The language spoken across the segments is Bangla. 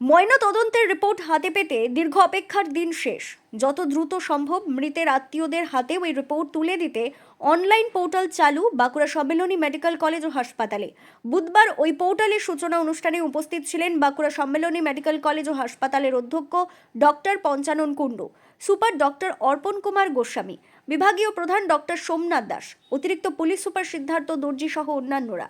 ময়না তদন্তের রিপোর্ট হাতে পেতে দীর্ঘ অপেক্ষার দিন শেষ। যত দ্রুত সম্ভব মৃতের আত্মীয়দের হাতে ওই রিপোর্ট তুলে দিতে অনলাইন পোর্টাল চালু বাঁকুড়া সম্মেলনী মেডিকেল কলেজ ও হাসপাতালে। বুধবার ওই পোর্টালের সূচনা অনুষ্ঠানে উপস্থিত ছিলেন বাঁকুড়া সম্মেলনী মেডিকেল কলেজ ও হাসপাতালের অধ্যক্ষ doctor Panchanan Kundu, super doctor Arpan Kumar Goswami, বিভাগীয় প্রধান ডক্টর সোমনাথ দাস, অতিরিক্ত পুলিশ সুপার সিদ্ধার্থ দর্জি সহ অন্যান্যরা।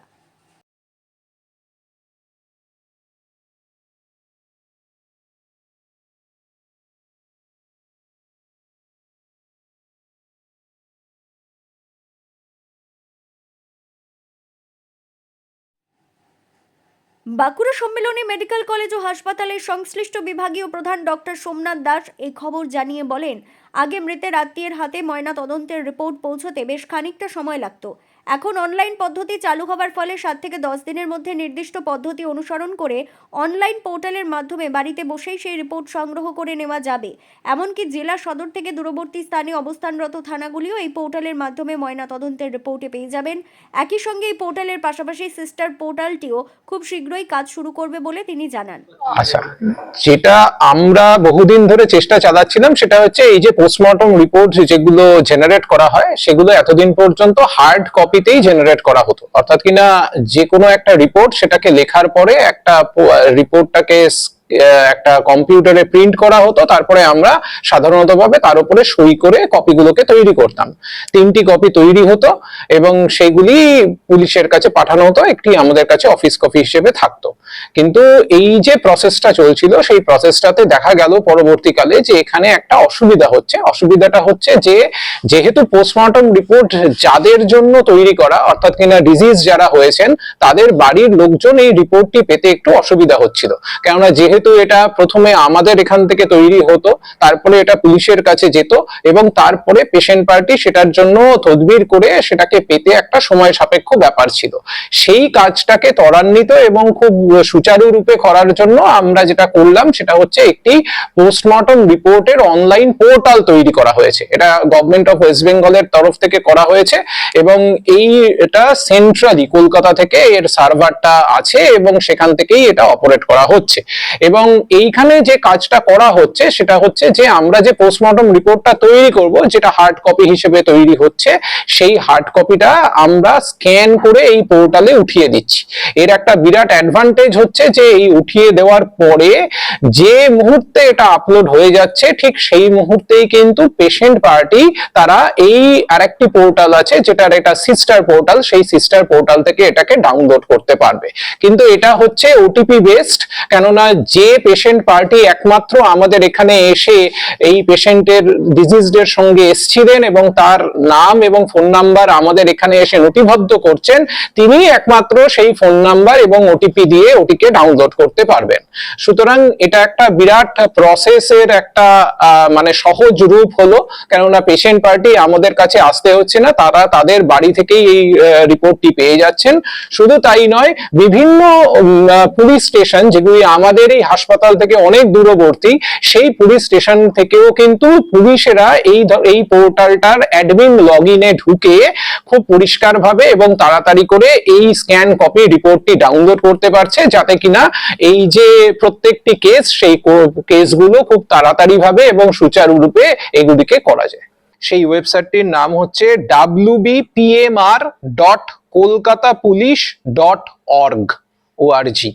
বাঁকুড়া সম্মেলনী মেডিকেল কলেজ ও হাসপাতালের সংশ্লিষ্ট বিভাগীয় প্রধান ডক্টর সোমনাথ দাস এই খবর জানিয়ে বলেন আগে মৃতের আত্মীয়ের হাতে ময়না তদন্তের রিপোর্ট পৌঁছতে বেশ খানিকটা সময় লাগতো। এখন অনলাইন পদ্ধতি চালু হওয়ার ফলে সাত থেকে দশ দিনের মধ্যে নির্দিষ্ট পদ্ধতি অনুসরণ করে অনলাইন পোর্টালের মাধ্যমে বাড়িতে বসেই সেই রিপোর্ট সংগ্রহ করে নেওয়া যাবে। এমনকি জেলা সদর থেকে দূরবর্তী স্থানে অবস্থানরত থানাগুলিও এই পোর্টালের মাধ্যমে ময়না তদন্তের রিপোর্টে পেয়ে যাবেন। একই সঙ্গে এই পোর্টালের পাশাপাশি সিস্টার পোর্টালটিও খুব শীঘ্রই কাজ শুরু করবে বলে তিনি জানান। আচ্ছা যেটা আমরা বহুদিন ধরে চেষ্টা চালাচ্ছিলাম সেটা হচ্ছে এই যে পোস্টমর্টম রিপোর্ট যেগুলো জেনারেট করা হয়, সেগুলো এতদিন পর্যন্ত হার্ড কপিতেই জেনারেট করা হতো। অর্থাৎ কিনা যে কোনো একটা রিপোর্ট সেটাকে লেখার পরে একটা রিপোর্টটাকে একটা কম্পিউটারে প্রিন্ট করা হতো, তারপরে আমরা সাধারণত ভাবে তার উপরে সই করে কপিগুলোকে তৈরি করতাম। তিনটি কপি তৈরি হতো এবং সেগুলি পুলিশের কাছে পাঠানো হতো, একটি আমাদের কাছে অফিস কপি হিসেবে থাকতো। কিন্তু এই যে প্রসেসটা চলছিল, সেই প্রসেসটাতে দেখা গেল পরবর্তীকালে যে এখানে একটা অসুবিধা হচ্ছে। অসুবিধাটা হচ্ছে যে, যেহেতু পোস্টমর্টম রিপোর্ট যাদের জন্য তৈরি করা, অর্থাৎ কিনা ডিজিজ যারা হয়েছেন, তাদের বাড়ির লোকজন এই রিপোর্টটি পেতে একটু অসুবিধা হচ্ছিল। কেননা যেহেতু এটা প্রথমে আমাদের এখান থেকে তৈরি হতো, তারপরে এটা পুলিশের কাছে যেত এবং তারপরে পেশেন্ট পার্টি সেটার জন্য তদবির করে সেটাকে পেতে একটা সময় সাপেক্ষ ব্যাপার ছিল। সেই কাজটাকে ত্বরান্বিত এবং খুব সুচারুরূপে করার জন্য আমরা যেটা করলাম সেটা হচ্ছে একটি পোস্টমর্টম রিপোর্টের অনলাইন পোর্টাল তৈরি করা হয়েছে। এটা গভর্নমেন্ট অফ ওয়েস্ট বেঙ্গলের তরফ থেকে করা হয়েছে এবং এই এটা সেন্ট্রালি কলকাতা থেকে এর সার্ভারটা আছে এবং সেখান থেকেই এটা অপারেট করা হচ্ছে। এবং এইখানে যে কাজটা করা হচ্ছে সেটা হচ্ছে যে আমরা যে পোস্টমর্টম রিপোর্টটা তৈরি করব, যেটা হার্ড কপি হিসেবে তৈরি হচ্ছে, সেই হার্ড কপিটা আমরা স্ক্যান করে এই পোর্টালে উঠিয়ে দিচ্ছি। এর একটা বিরাট অ্যাডভান্টেজ হচ্ছে যে এই উঠিয়ে দেওয়ার পরে যে মুহূর্তে এটা আপলোড হয়ে যাচ্ছে, ঠিক সেই মুহূর্তেই কিন্তু পেশেন্ট পার্টি তারা এই আরেকটি পোর্টাল আছে, যেটার এটা সিস্টার পোর্টাল সেই সিস্টার পোর্টাল থেকে এটাকে ডাউনলোড করতে পারবে। কিন্তু এটা হচ্ছে ওটিপি বেসড কেননা যে পেশেন্ট পার্টি একমাত্র আমাদের এখানে এসে এই পেশেন্টের ডিজিজদের সঙ্গে এসছিলেন এবং তার নাম এবং ফোন নাম্বার আমাদের এখানে এসে নথিবদ্ধ করছেন, তিনি একমাত্র সেই ফোন নাম্বার এবং ওটিপি দিয়ে ওটিকে ডাউনলোড করতে পারবেন। সুতরাং এটা একটা বিরাট প্রসেসের একটা মানে সহজ রূপ হলো, কেননা পেশেন্ট পার্টি আমাদের কাছে আসতে হচ্ছে না, তারা তাদের বাড়ি থেকেই এই রিপোর্টটি পেয়ে যাচ্ছেন। শুধু তাই নয়, বিভিন্ন পুলিশ স্টেশন যেগুলি আমাদের এই হাসপাতাল থেকে অনেক দূরবর্তী, সেই পুলিশ স্টেশন থেকেও কিন্তু পুলিশেরা এই এই পোর্টালটার অ্যাডমিন লগ ইনে ঢুকে খুব পরিষ্কারভাবে এবং তাড়াতাড়ি করে এই স্ক্যান কপি রিপোর্টটি ডাউনলোড করতে পারছে, যাতে কিনা এই যে প্রত্যেকটি কেস, সেই কেসগুলো খুব তাড়াতাড়ি ভাবে এবং সুচারুরূপে এগুলিকে করা যায়। সেই ওয়েবসাইটটির নাম হচ্ছে WBPMR dot Kolkata police dot org ORG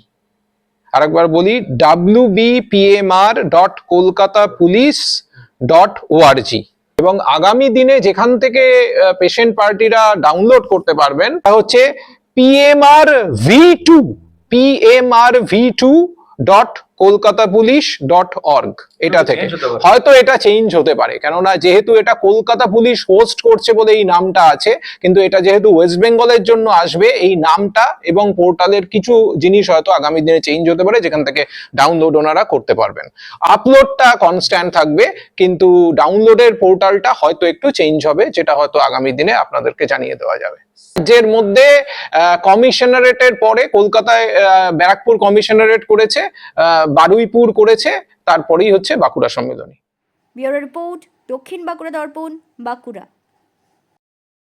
আরেকবার বলি WBPMR dot Kolkata police dot ORG এবং আগামী দিনে যেখান থেকে পেশেন্ট পার্টিরা ডাউনলোড করতে পারবেন, তা হচ্ছে PMR V two PMR V two dot Kolkata police dot org এটা থেকে। হয়তো এটা চেঞ্জ হতে পারে কেননা যেহেতু এটা কলকাতা পুলিশ হোস্ট করছে বলে এই নামটা আছে কিন্তু এটা যেহেতু ওয়েস্ট বেঙ্গলের জন্য আসবে এই নামটা এবং পোর্টালের কিছু জিনিস হয়তো আগামী দিনে চেঞ্জ হতে পারে যেখান থেকে ডাউনলোড ওনারা করতে পারবেন। আপলোডটা কনস্ট্যান্ট থাকবে কিন্তু ডাউনলোডের পোর্টালটা হয়তো একটু চেঞ্জ হবে যেটা হয়তো আগামী দিনে আপনাদেরকে জানিয়ে দেওয়া যাবে। রাজ্যের মধ্যে কমিশনারেটের পরে কলকাতায় ব্যারাকপুর কমিশনারেট করেছে বারুইপুর করেছে, তারপরেই হচ্ছে বাঁকুড়া সম্মেলনী। বিউরো রিপোর্ট, দক্ষিণ বাঁকুড়া দর্পণ, বাঁকুড়া।